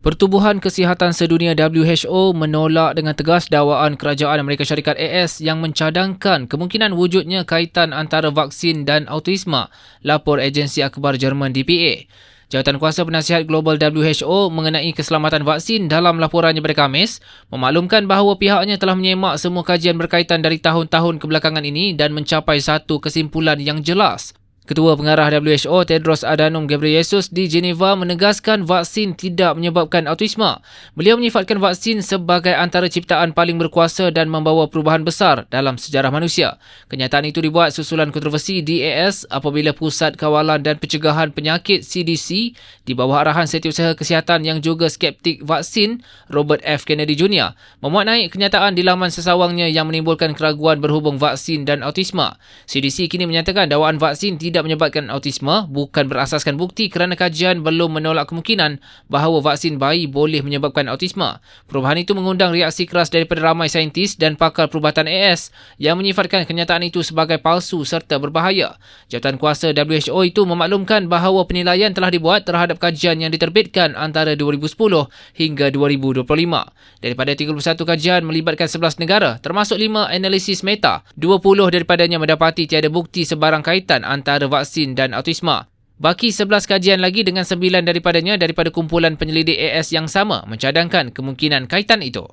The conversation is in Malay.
Pertubuhan Kesihatan Sedunia WHO menolak dengan tegas dakwaan kerajaan Amerika Syarikat AS yang mencadangkan kemungkinan wujudnya kaitan antara vaksin dan autisma, lapor agensi akhbar Jerman DPA. Jawatan Kuasa Penasihat Global WHO mengenai keselamatan vaksin dalam laporannya pada Khamis memaklumkan bahawa pihaknya telah menyemak semua kajian berkaitan dari tahun-tahun kebelakangan ini dan mencapai satu kesimpulan yang jelas. Ketua Pengarah WHO Tedros Adhanom Ghebreyesus di Geneva menegaskan vaksin tidak menyebabkan autisma. Beliau menyifatkan vaksin sebagai antara ciptaan paling berkuasa dan membawa perubahan besar dalam sejarah manusia. Kenyataan itu dibuat susulan kontroversi DAS apabila Pusat Kawalan dan Pencegahan Penyakit CDC di bawah arahan Setiausaha Kesihatan yang juga skeptik vaksin Robert F. Kennedy Jr. memuat naik kenyataan di laman sesawangnya yang menimbulkan keraguan berhubung vaksin dan autisma. CDC kini menyatakan dakwaan vaksin tidak tidak menyebabkan autisma bukan berasaskan bukti kerana kajian belum menolak kemungkinan bahawa vaksin bayi boleh menyebabkan autisma. Perubahan itu mengundang reaksi keras daripada ramai saintis dan pakar perubatan AS yang menyifatkan kenyataan itu sebagai palsu serta berbahaya. Jabatan kuasa WHO itu memaklumkan bahawa penilaian telah dibuat terhadap kajian yang diterbitkan antara 2010 hingga 2025. Daripada 31 kajian melibatkan 11 negara termasuk 5 analisis meta, 20 daripadanya mendapati tiada bukti sebarang kaitan antara vaksin dan autisma. Baki 11 kajian lagi dengan 9 daripadanya daripada kumpulan penyelidik AS yang sama mencadangkan kemungkinan kaitan itu.